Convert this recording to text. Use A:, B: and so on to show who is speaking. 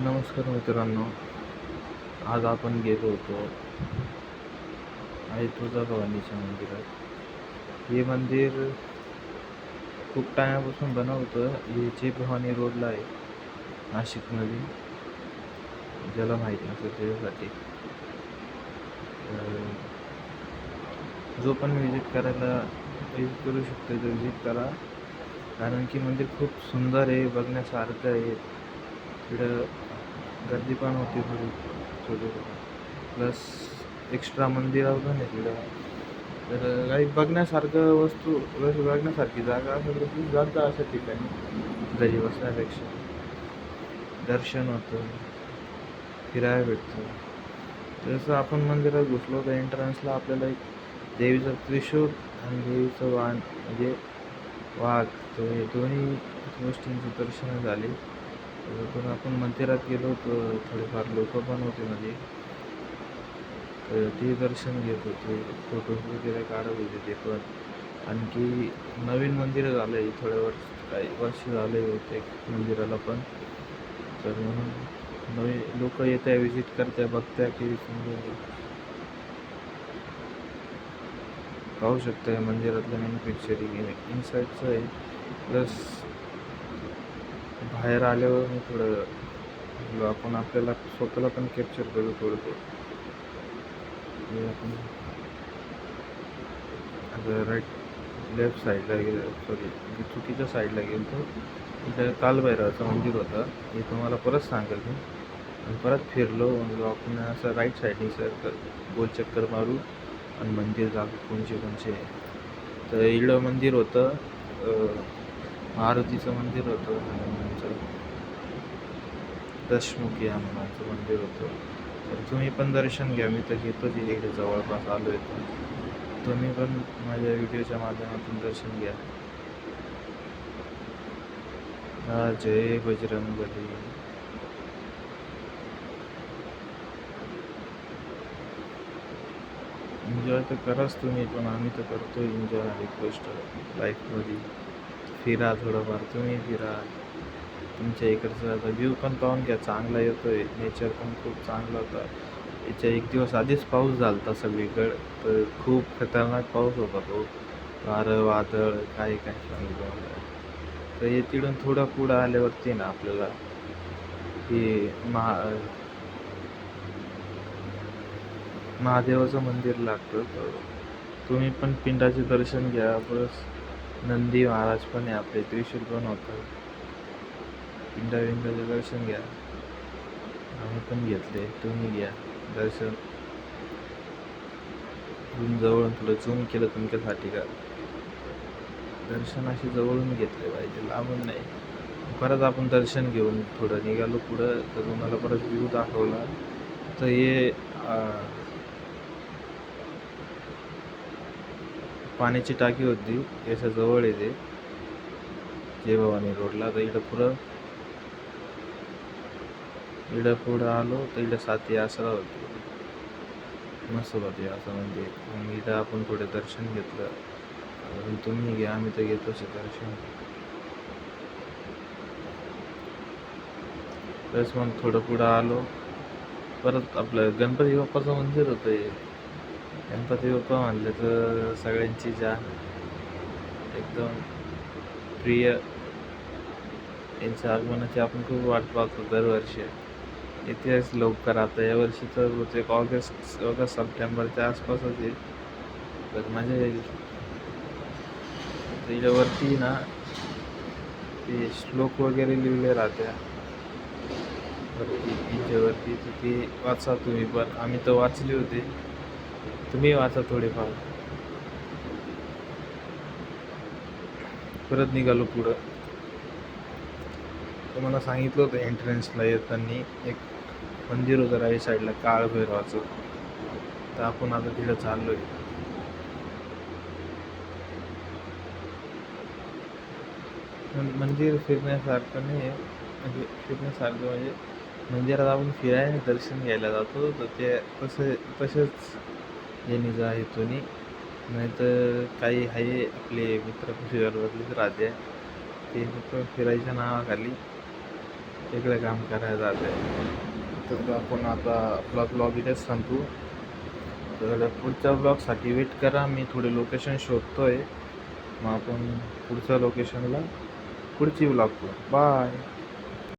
A: नमस्कार मित्रांनो. आज आपण गेलो होतो आई तुळजाभवानीच्या मंदिरात. हे मंदिर खूप टायमापासून बनवतं. हे जे भवानी रोडला आहे नाशिकमध्ये ज्याला माहीत नसेल त्याच्यासाठी. तर जो पण व्हिजिट करायला विजिट करू शकतो तो व्हिजिट करा. कारण की मंदिर खूप सुंदर आहे बघण्यासारखं आहे. तिकडं गर्दी पण होती थोडी थोडी प्लस एक्स्ट्रा मंदिरावर पण आहे तिकडं. तर काही बघण्यासारखं वस्तू बघण्यासारखी जागा असेल तर ती जाता अशा ठिकाणी. घरी बसण्यापेक्षा. दर्शन होतं. फिरायला भेटतं. जसं आपण मंदिरात घुसलो तर एंट्रन्सला आपल्याला एक देवीचं त्रिशूळ आणि देवीचं वाण म्हणजे वाघ. तर हे दोन्ही गोष्टींची दर्शनं झाली. पण आपण मंदिरात गेलो होतो थोडेफार लोक पण होते मध्ये तर ते दर्शन घेत होते फोटो वगैरे काढत होते ते पण. आणखी नवीन मंदिर झालं आहे थोड्या वर्ष काही वर्ष झाले होते मंदिराला पण. तर म्हणून नवीन लोक येत आहे व्हिजिट करत्या बघत्या की सुंदर आहे. पाहू शकता मंदिरातलं मॅन्युफॅक्चरिंग इन्साईटचं आहे प्लस बाहेर आल्यावर मी थोडं म्हणजे आपण आपल्याला स्वतःला पण कॅप्चर करू थोडं ते आपण आता राईट लेफ्ट साईडला गेलो सॉरी चुकीच्या साईडला गेलो. तर इथं कालभैरवाचं मंदिर होतं. हे तुम्हाला परत सांगेल मी आणि परत फिरलो म्हणजे आपण असं राईट साईडने सर गोल चक्कर मारू आणि मंदिर जागा कोणचे कोणचे. तर इकडं मंदिर होतं मारुतीचं मंदिर होतं हनुमानचं दशमुखी हनुमानचं मंदिर होतं. तर तुम्ही पण दर्शन घ्या मी तर घेतोच इकडे जवळपास आलो आहे तर. तुम्ही पण माझ्या व्हिडिओच्या माध्यमातून दर्शन घ्या. जय बजरंगबली. एन्जॉय तर कराच तुम्ही पण आम्ही तर करतो एन्जॉय रिक्वेस्ट लाईफमध्ये फिरा थोडंफार तुम्ही फिरा. तुमच्या इकडचा आता व्ह्यू पण पाहून घ्या चांगला येतो आहे नेचर पण खूप चांगला होता. याच्या एक दिवस आधीच पाऊस झाला होता सगळीकडं. तर खूप खतरनाक पाऊस होता तो. वारं वादळ काही काय सांगितलं तर हे तिकडून थोडं पुढं आल्यावरती ना आपल्याला हे महा महादेवाचं मंदिर लागतं. तर तुम्ही पण पिंडाचे दर्शन घ्या. बस. नंदी महाराज पण आहे आपले त्रिशूल पण होतं. पिंडा पिंडाचे दर्शन घ्या. आम्ही पण घेतले तुम्ही घ्या. दर्शन. इथून जवळून थोडं झूम केलं तुमच्यासाठी का? दर्शन असे जवळून घेतले पाहिजे लांबून नाही. परत आपण दर्शन घेऊन थोडं निघालो पुढं तर तुम्हाला परत व्ह्यू दाखवला. तर हे पाण्याची टाकी होती याच्या जवळ येते जय भवानी रोडला तर इकडं पुढं इकडं पुढं आलो तर इकडं साती आसरा होती. मस्त होती असं म्हणजे. मग इथं आपण थोडे दर्शन घेतलं. अजून तुम्ही घ्या आम्ही तर घेतोच आहे दर्शन. तेच मग थोडं पुढं आलो. परत आपलं गणपती बाप्पाचं मंदिर होतं आहे गणपती बाप्पा म्हणले तर सगळ्यांची जान एकदम प्रिय. यांच्या आगमनाची आपण खूप वाट पाहतो दरवर्षी. इतिहास लवकर आता यावर्षी तर बहुतेक ऑगस्ट ऑगस्ट सप्टेंबरच्या आसपासच येईल. तर मजा येईल. त्याच्यावरती ना ते श्लोक वगैरे लिहिले राहत्या. वरती याच्यावरती तर ते वाचा तुम्ही पण आम्ही तर वाचले होते. तुम्ही वाचा थोडेफार. परत निघालो पुढं. तुम्हाला सांगितलं होतं एंट्रन्सला येताना एक मंदिर होतं राईट साईडला काळ भैरवाचं. तर आपण आता तिथं चाललोय. मंदिर फिरण्यासारखं नाही आहे. म्हणजे फिरण्यासारखं म्हणजे मंदिरात आपण फिरायला दर्शन घ्यायला जातो. तर ते तसे तसेच हे निजा हेतूने नाही तर काही आहे आपले मित्र परिवारातलेच राहते. ते फक्त फिरायच्या नावाखाली वेगळं काम करायला जात. आहे तर आपण आता आपला ब्लॉग इथेच सांगतो तर पुढच्या ब्लॉगसाठी वेट करा मी थोडे लोकेशन शोधतो आहे मग आपण पुढच्या लोकेशनला पुढची ब्लॉग बाय